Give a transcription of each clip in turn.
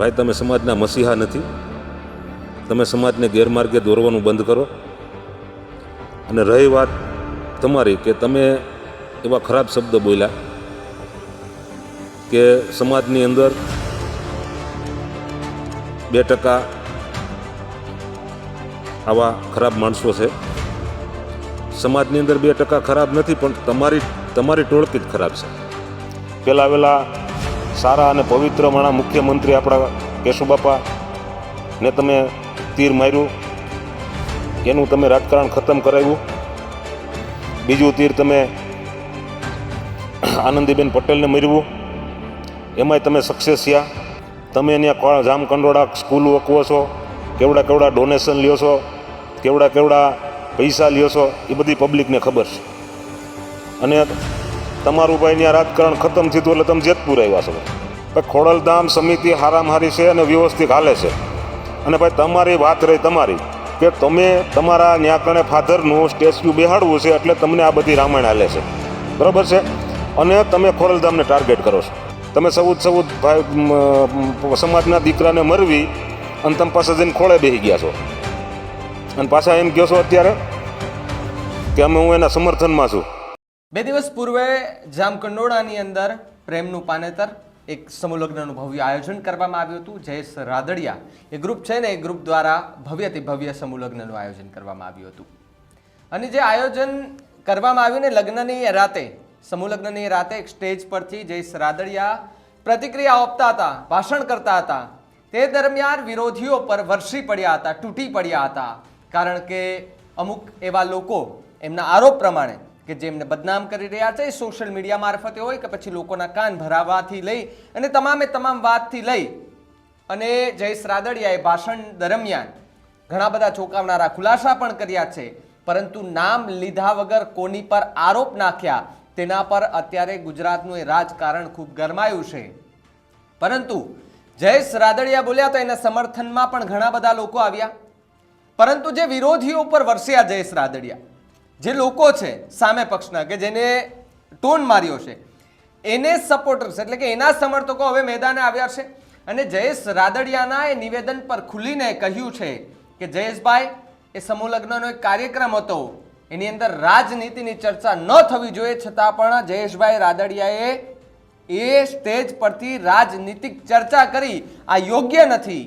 ભાઈ, તમે સમાજના મસીહા નથી. તમે સમાજને ગેરમાર્ગે દોરવાનું બંધ કરો. અને રહી વાત તમારી કે તમે એવા ખરાબ શબ્દ બોલ્યા કે સમાજની અંદર બે ટકા આવા ખરાબ માણસો છે. સમાજની અંદર બે ટકા ખરાબ નથી, પણ તમારી તમારી ટોળકી જ ખરાબ છે. પહેલાં વહેલા સારા અને પવિત્ર માણા મુખ્યમંત્રી આપણા કેશુબાપા ને તમે તીર માર્યું, એનું તમે રાજકારણ ખતમ કરાવ્યું. બીજું તીર તમે આનંદીબેન પટેલને મર્યું. એમાંય તમે સક્સેસ થયા. તમે ત્યાં જામ કંડોળા સ્કૂલ ઓકવો છો, કેવડા કેવડા ડોનેશન લ્યો છો, કેવડા કેવડા પૈસા લ્યો છો, એ બધી પબ્લિકને ખબર છે. અને તમારું ભાઈ ત્યાં રાજકારણ ખતમ થયું એટલે તમે જેતપુર આવ્યા છો. ભાઈ ખોડલધામ સમિતિ હારામહારી છે અને વ્યવસ્થિત હાલે છે. અને ભાઈ તમારી વાત રહી તમારી કે તમે તમારા ન્યા કણે ફાધરનું સ્ટેચ્યુ બેહાડવું છે એટલે તમને આ બધી રામાયણ હાલે છે. બરાબર છે? અને તમે ખોડલધામને ટાર્ગેટ કરો છો. તમે સૌદ સૌદ ભાઈ સમાજના દીકરાને મરવી અને તમે પાસે જઈને ખોળે બેસી ગયા છો. અને પાછા એમ કહો છો અત્યારે કે અમે હું એના સમર્થનમાં છું. બે દિવસ પૂર્વે જામકંડોળાની અંદર પ્રેમનું પાનેતર એક સમૂહલગ્નનું ભવ્ય આયોજન કરવામાં આવ્યું હતું. જયેશ રાદડિયા એ ગ્રુપ છે ને, એ ગ્રુપ દ્વારા ભવ્યથી ભવ્ય સમૂહલગ્નનું આયોજન કરવામાં આવ્યું હતું. અને જે આયોજન કરવામાં આવ્યું ને, લગ્નની રાતે, સમૂહલગ્નની રાતે એક સ્ટેજ પરથી જયેશ રાદડિયા પ્રતિક્રિયા આપતા હતા, ભાષણ કરતા હતા. તે દરમિયાન વિરોધીઓ પર વરસી પડ્યા હતા, તૂટી પડ્યા હતા. કારણ કે અમુક એવા લોકો એમના આરોપ પ્રમાણે કે જેમને બદનામ કરી રહ્યા છે, સોશિયલ મીડિયા મારફતે હોય કે પછી લોકોના કાન ભરાવાથી લઈ અને તમામે તમામ વાતથી લઈ. અને જયેશ રાદડિયાએ ભાષણ દરમિયાન ઘણા બધા ચોંકાવનારા ખુલાસા પણ કર્યા છે, પરંતુ નામ લીધા વગર કોની પર આરોપ નાખ્યા તેના પર અત્યારે ગુજરાતનું એ રાજકારણ ખૂબ ગરમાયું છે. પરંતુ જયેશ રાદડિયા બોલ્યા તો એના સમર્થનમાં પણ ઘણા બધા લોકો આવ્યા. પરંતુ જે વિરોધીઓ પર વરસ્યા જયેશ રાદડિયા જે લોકો છે સામે પક્ષના કે જેને ટોન માર્યો છે, એને સપોર્ટર્સ એટલે કે એના સમર્થકો હવે મેદાને આવ્યા છે. અને જયેશ રાદડિયાના એ નિવેદન પર ખુલીને કહ્યું છે કે જયેશભાઈ, એ સમૂહ લગ્નનો એક કાર્યક્રમ હતો. એની અંદર રાજનીતિની ચર્ચા ન થવી જોઈએ, છતાં પણ જયેશભાઈ રાદડિયાએ એ સ્ટેજ પરથી રાજનીતિક ચર્ચા કરી. આ યોગ્ય નથી.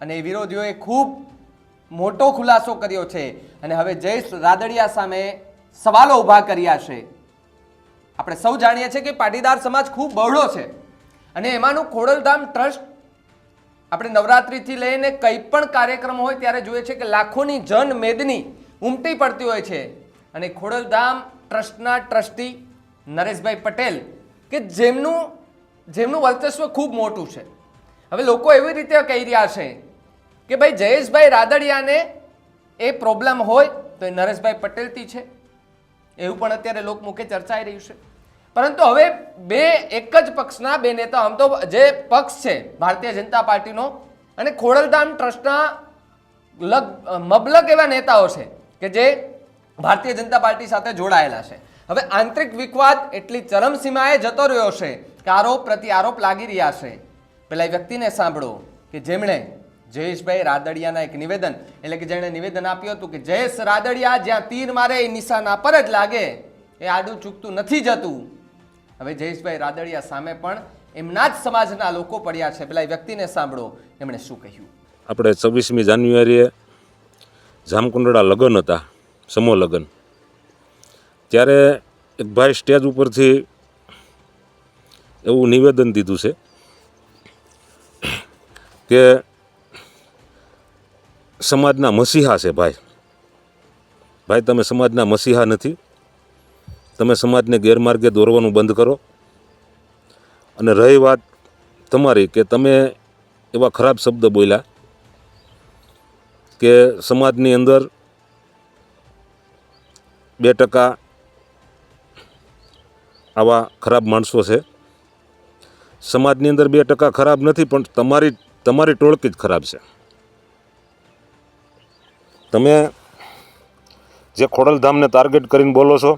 અને વિરોધીઓએ ખૂબ મોટો ખુલાસો કર્યો છે. અને હવે જયેશ રાદડિયા સામે સવાલો ઊભા કર્યા છે. આપણે સૌ જાણીએ છીએ કે પાટીદાર સમાજ ખૂબ બહોળો છે. અને એમાંનું ખોડલધામ ટ્રસ્ટ આપણે નવરાત્રિથી લઈને કંઈ પણ કાર્યક્રમ હોય ત્યારે જોઈએ છે કે લાખોની જન મેદની ઉમટી પડતી હોય છે. અને ખોડલધામ ટ્રસ્ટના ટ્રસ્ટી નરેશભાઈ પટેલ કે જેમનું જેમનું વર્ચસ્વ ખૂબ મોટું છે. હવે લોકો એવી રીતે કહી રહ્યા છે કે ભાઈ જયેશભાઈ રાદડિયાને એ પ્રોબ્લેમ હોય તો એ નરેશભાઈ પટેલથી છે. એવું પણ અત્યારે લોકમુખે ચર્ચાઈ રહ્યું છે. પરંતુ હવે બે એક જ પક્ષના બે નેતા, આમ તો જે પક્ષ છે, ભારતીય જનતા પાર્ટીનો અને ખોડલધામ ટ્રસ્ટના લગ, મબલક એવા નેતાઓ છે કે જે ભારતીય જનતા પાર્ટી સાથે જોડાયેલા છે. હવે આંતરિક વિખવાદ એટલી ચરમસીમાએ જતો રહ્યો છે કે આરોપ પ્રતિ આરોપ લાગી રહ્યા છે. પેલા એ વ્યક્તિને સાંભળો કે જેમણે જયેશભાઈ રાદડિયાના એક નિવેદન, એટલે કે જેણે નિવેદન આપ્યું હતું કે, જયેશ રાદડિયા જ્યાં તીર મારે એ નિશાના પર જ લાગે. એ આડું ચૂકતું નથી જતું. હવે જયેશભાઈ રાદડિયા સામે પણ એમના જ સમાજના લોકો પડ્યા છે. પેલા એ વ્યક્તિને સાંભળો. એમણે શું કહ્યું? આપણે છવ્વીસમી જાન્યુઆરીએ જામકુંડળા લગ્ન હતા, સમૂહ લગ્ન. ત્યારે એક ભાઈ સ્ટેજ ઉપરથી એવું નિવેદન દીધું છે કે સમાજના મસીહા છે ભાઈ. ભાઈ, તમે સમાજના મસીહા નથી. તમે સમાજને ગેરમાર્ગે દોરવાનું બંધ કરો. અને રહી વાત તમારી કે તમે એવા ખરાબ શબ્દ બોલ્યા કે સમાજની અંદર બે ટકા આવા ખરાબ માણસો છે. સમાજની અંદર બે ટકા ખરાબ નથી, પણ તમારી તમારી ટોળકી જ ખરાબ છે. તમે જે ખોડલધામને ટાર્ગેટ કરીને બોલો છો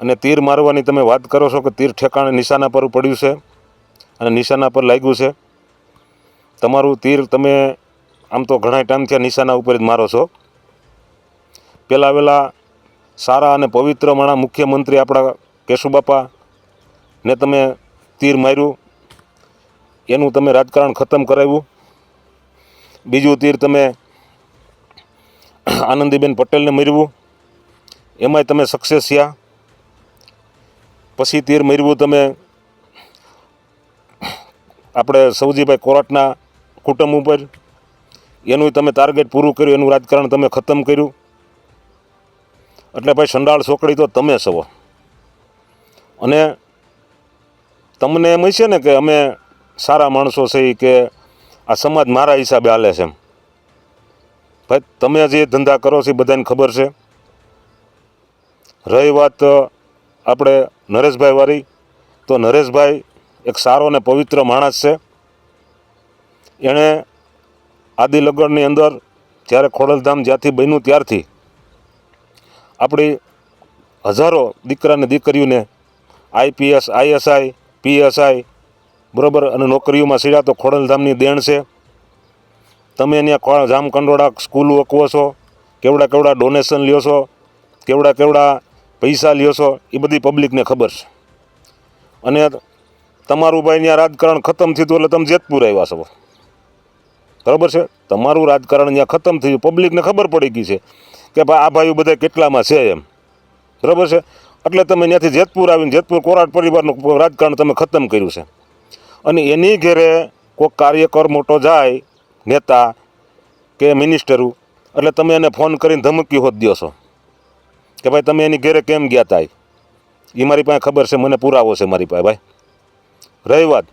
અને તીર મારવાની તમે વાત કરો છો કે તીર ઠેકાણે નિશાના પર પડ્યું છે અને નિશાના પર લાગ્યું છે, તમારું તીર તમે આમ તો ઘણા ટાઈમથી નિશાના ઉપર જ મારો છો. પહેલાં વહેલા સારા અને પવિત્ર માણા મુખ્યમંત્રી આપણા કેશુબાપા ને તમે તીર માર્યું, એનું તમે રાજકારણ ખતમ કરાવ્યું. બીજું તીર તમે આનંદીબેન પટેલને મર્યું. એમાંય તમે સક્સેસ થયા. પછી તીર મર્યું તમે આપણે સૌજીભાઈ કોરાટના કુટુંબ ઉપર. એનું તમે ટાર્ગેટ પૂરું કર્યું, એનું રાજકારણ તમે ખતમ કર્યું. એટલે ભાઈ સંડાળ છોકડી તો તમે છો. અને તમને એમ હશે ને કે અમે સારા માણસો છે કે આ સમાજ મારા હિસાબે હાલે છે એમ. ભાઈ, તમે જે ધંધા કરો છો એ બધાને ખબર છે. રહી વાત આપણે નરેશભાઈ વાળી. તો નરેશભાઈ એક સારો અને પવિત્ર માણસ છે. એણે આદિલગઢની અંદર જ્યારે ખોડલધામ જ્યાંથી બન્યું ત્યારથી આપણી હજારો દીકરા અને દીકરીઓને આઈપીએસ આઈએસઆઈ પીએસઆઈ બરાબર અને નોકરીઓમાં સીડા તો ખોડલધામની દેણ છે. તમે અહીંયા જામકંડોળા સ્કૂલ વકવો છો? કેવડા કેવડા ડોનેશન લ્યો છો? કેવડા કેવડા પૈસા લ્યો છો? એ બધી પબ્લિકને ખબર છે. અને તમારું ભાઈ ત્યાં રાજકારણ ખતમ થયું એટલે તમે જેતપુર આવ્યા છો. બરાબર છે? તમારું રાજકારણ ત્યાં ખતમ થયું. પબ્લિકને ખબર પડી ગઈ છે કે ભાઈ આ ભાઈઓ બધા કેટલામાં છે એમ. બરાબર છે? એટલે તમે ત્યાંથી જેતપુર આવીને જેતપુર કોરાટ પરિવારનું રાજકારણ તમે ખતમ કર્યું છે. અને એની ઘેરે કોઈક કાર્યકર મોટો જાય નેતા કે મિનિસ્ટરું, એટલે તમે એને ફોન કરીને ધમકી હોત દો છો. કે ભાઈ તમે એની ઘેરે કેમ ગયા તા એ મારી પાસે ખબર છે, મને પુરાવો છે મારી પાસે, ભાઈ. રહી વાત.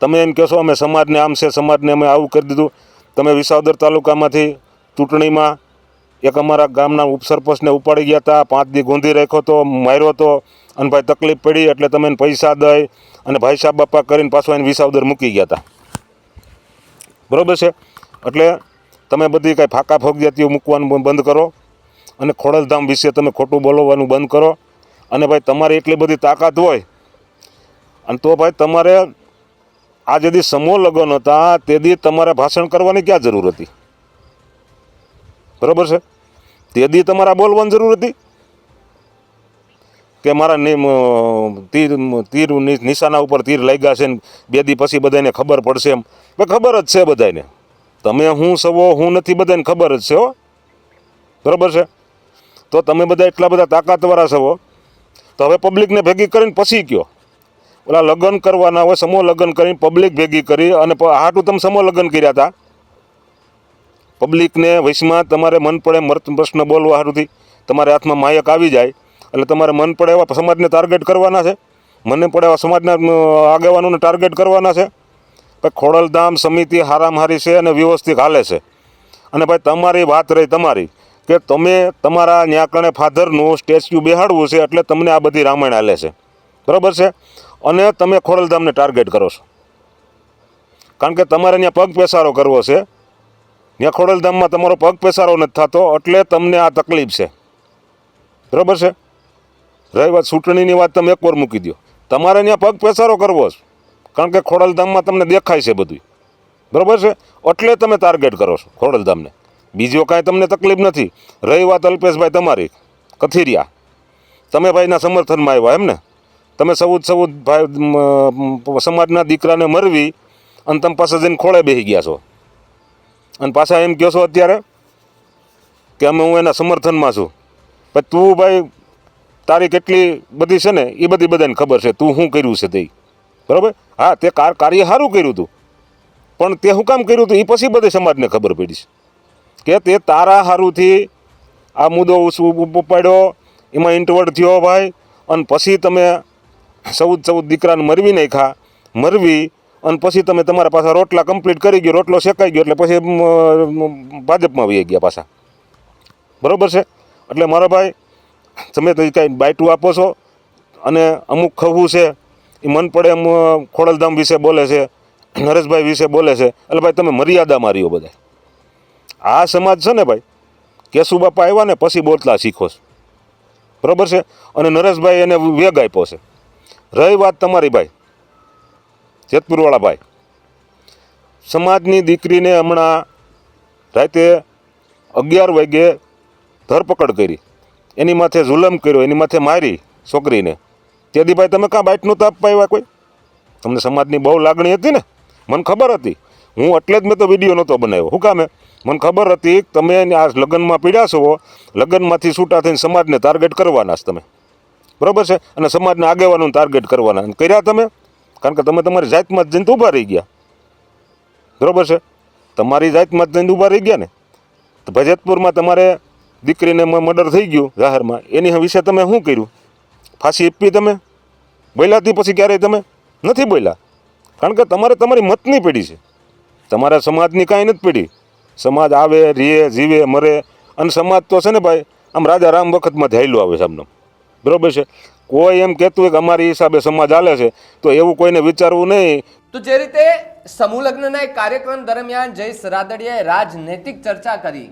તમે એમ કહેશો અમે સમાજને આમ છે, સમાજને અમે આવું કરી દીધું. તમે વિસાવદર તાલુકામાંથી ચૂંટણીમાં એક અમારા ગામના ઉપસરપંચને ઉપાડી ગયા હતા પાંચ દી ગોંધી રાખ્યો તો, માર્યો તો, અને ભાઈ તકલીફ પડી, એટલે તમે એને પૈસા દઈ, અને ભાઈ સાહેબ બાપા કરીને પાછો એને વિસાવદર મૂકી ગયા હતા બરાબર છે? એટલે તમે બધી કાંઈ ફાકા ફોગજાતીઓ મૂકવાનું બંધ કરો અને ખોડલધામ વિશે તમે ખોટું બોલવાનું બંધ કરો. અને ભાઈ, તમારી એટલી બધી તાકાત હોય અને તો ભાઈ, તમારે આ જેદી સમૂહ લગ્ન હતા તેદી તમારે ભાષણ કરવાની ક્યાં જરૂર હતી? બરાબર છે? તેદી તમારે આ બોલવાની જરૂર હતી? કે મારા તીર તીર નિશાના ઉપર તીર લાગ્યા છે ને બે દી પછી બધાને ખબર પડશે એમ. ભાઈ ખબર જ છે બધાને. તમે હું સવો, હું નથી બધાને ખબર જ છે હો. બરાબર છે? તો તમે બધા એટલા બધા તાકાતવાળા છો તો હવે પબ્લિકને ભેગી કરીને પછી કયો. ઓલા લગ્ન કરવાના હોય, સમૂહ લગ્ન કરીને પબ્લિક ભેગી કરી અને હાટું તમે સમૂહ લગ્ન કર્યા હતા પબ્લિકને વૈશમાં તમારે મન પડે મર્ત, પ્રશ્ન બોલવા હારુંથી તમારે હાથમાં માયક આવી જાય. એટલે તમારે મન પડે એવા સમાજને ટાર્ગેટ કરવાના છે. મને પડે એવા સમાજના આગેવાનોને ટાર્ગેટ કરવાના છે. ભાઈ ખોડલધામ સમિતિ હારામહારી છે અને વ્યવસ્થિત હાલે છે. અને ભાઈ તમારી વાત રહી તમારી કે તમે તમારા ન્યાકણે ફાધરનું સ્ટેચ્યુ બેહાડવું છે એટલે તમને આ બધી રામાયણ હાલે છે. બરાબર છે? અને તમે ખોડલધામને ટાર્ગેટ કરો છો. કારણ કે તમારે ત્યાં પગ પેસારો કરવો છે. ત્યાં ખોડલધામમાં તમારો પગ પેસારો નથી થતો એટલે તમને આ તકલીફ છે. બરાબર છે? રહી વાત, ચૂંટણીની વાત તમે એકવાર મૂકી દો તમારે ત્યાં પગ પેસારો કરવો છે. કારણ કે ખોડલધામમાં તમને દેખાય છે બધું બરાબર છે? એટલે તમે ટાર્ગેટ કરો છો ખોડલધામને. બીજો કાંઈ તમને તકલીફ નથી. રહી વાત અલ્પેશભાઈ તમારી. કથિરિયા. તમે ભાઈના સમર્થનમાં આવ્યા એમ ને? તમે સૌદ સૌદ ભાઈ સમાજના દીકરાને મરવી અને તમે પાસે જઈને ખોળે બેસી ગયા છો. અને પાછા એમ કહો છો અત્યારે કે અમે હું એના સમર્થનમાં છું. પણ તું ભાઈ તારી કેટલી બધી છે ને એ બધી બધાને ખબર છે, તું શું કર્યું છે તે. બરાબર? હા, તે કાર, કાર્ય સારું કર્યું હતું પણ તે શું કામ કર્યું હતું એ પછી બધે સમાજને ખબર પડી છે. કે તે તારા હારુંથી આ મુદ્દો ઉપાડ્યો, એમાં ઇન્ટવર્ડ થયો ભાઈ, અને પછી તમે ચૌદ ચૌદ દીકરાને મરવી નાખ્યા, મરવી, અને પછી તમે તમારા પાછા રોટલા કમ્પ્લીટ કરી ગયો, રોટલો શેકાઈ ગયો, એટલે પછી ભાજપમાં વહી ગયા પાછા. બરાબર છે? એટલે મારા ભાઈ તમે તો કાંઈ બાયટું આપો છો? અને અમુક ખવું છે એ મન પડે એમ ખોડલધામ વિશે બોલે છે, નરેશભાઈ વિશે બોલે છે. એટલે ભાઈ તમે મર્યાદા માર્યો બધા આ સમાજ છે ને ભાઈ, કેશુ બાપા આવ્યા ને પછી બોલતા શીખો છો. બરાબર છે? અને નરેશભાઈ એને વેગ આપ્યો છે. રહી વાત તમારી ભાઈ, જેતપુરવાળા ભાઈ. સમાજની દીકરીને હમણાં રાતે અગિયાર વાગે ધરપકડ કરી. એની માથે જુલમ કર્યો, એની માથે મારી છોકરીને. તેથી ભાઈ, તમે કાં બાઇટનું તાપ પાવ્યા કોઈ? તમને સમાજની બહુ લાગણી હતી ને? મને ખબર હતી. હું એટલે જ મેં તો વીડિયો નહોતો બનાવ્યો. શું કામે મને ખબર હતી તમે આ લગ્નમાં પીડ્યા છો લગ્નમાંથી છૂટા થઈને સમાજને ટાર્ગેટ કરવાના જ તમે. બરોબર છે? અને સમાજના આગેવાનોને ટાર્ગેટ કરવાના. કર્યા તમે? કારણ કે તમે તમારી જાતમાં જઈને ઊભા રહી ગયા. બરાબર છે? તમારી જાતમાં જઈને ઊભા રહી ગયા ને? તો ભજતપુરમાં તમારે દીકરીને મર્ડર થઈ ગયું જાહેરમાં. એની વિશે તમે શું કર્યું? ફાંસી આપી તમે? બોલ્યાથી પછી ક્યારેય તમે? નથી બોલ્યા. કારણ કે તમારે તમારી મતની પેઢી છે. તમારા સમાજની કાંઈ નથી પેઢી સમાજ આવે, રીએ, જીવે, મરે. અને સમાજ તો છે ને ભાઈ, આમ રાજા રામ વખતમાં ધ્યાયેલું આવે છે આમને બરોબર છે? કોઈ એમ કહેતું હોય કે અમારી હિસાબે સમાજ હાલે છે, તો એવું કોઈને વિચારવું નહીં. તો જે રીતે સમૂહ લગ્નના એક કાર્યક્રમ દરમિયાન જયેશ રાદડિયાએ રાજનૈતિક ચર્ચા કરી.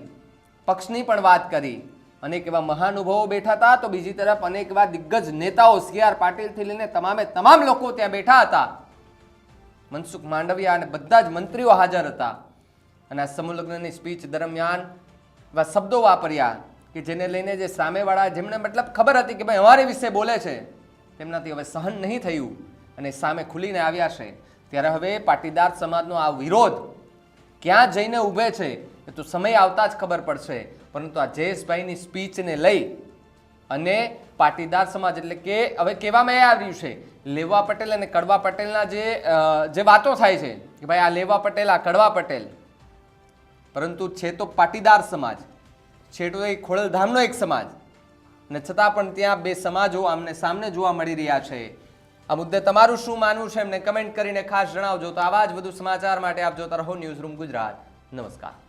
પક્ષની પણ વાત કરી. અનેક એવા મહાનુભાવો બેઠા હતા, તો બીજી તરફ અનેક એવા દિગ્ગજ નેતાઓ સી. આર. પાટીલથી લઈને તમામે તમામ લોકો ત્યાં બેઠા હતા. મનસુખ માંડવિયા અને બધા જ મંત્રીઓ હાજર હતા. અને આ સમૂહલગ્નની સ્પીચ દરમિયાન એવા શબ્દો વાપર્યા કે જેને લઈને જે સામેવાળા જેમને મતલબ ખબર હતી કે ભાઈ અમારી વિશે બોલે છે, તેમનાથી હવે સહન નહીં થયું અને સામે ખુલીને આવ્યા છે. ત્યારે હવે પાટીદાર સમાજનો આ વિરોધ ક્યાં જઈને ઊભે છે? એ તો સમય આવતા જ ખબર પડશે. પરંતુ આ જયેશભાઈની સ્પીચને લઈ અને પાટીદાર સમાજ એટલે કે હવે કહેવામાં એ આવ્યું છે? લેવા પટેલ અને કડવા પટેલના જે જે વાતો થાય છે કે ભાઈ આ લેવા પટેલ, આ કડવા પટેલ. પરંતુ છે તો પાટીદાર સમાજ. છે તો એ ખોડલધામનો એક સમાજ. ને છતાં પણ ત્યાં બે સમાજો આમને સામને જોવા મળી રહ્યા છે. આ મુદ્દે તમારું શું માનવું છે એમને કમેન્ટ કરીને ખાસ જણાવજો. તો આવા જ વધુ સમાચાર માટે આપ જોતા રહો ન્યૂઝ રૂમ ગુજરાત. નમસ્કાર.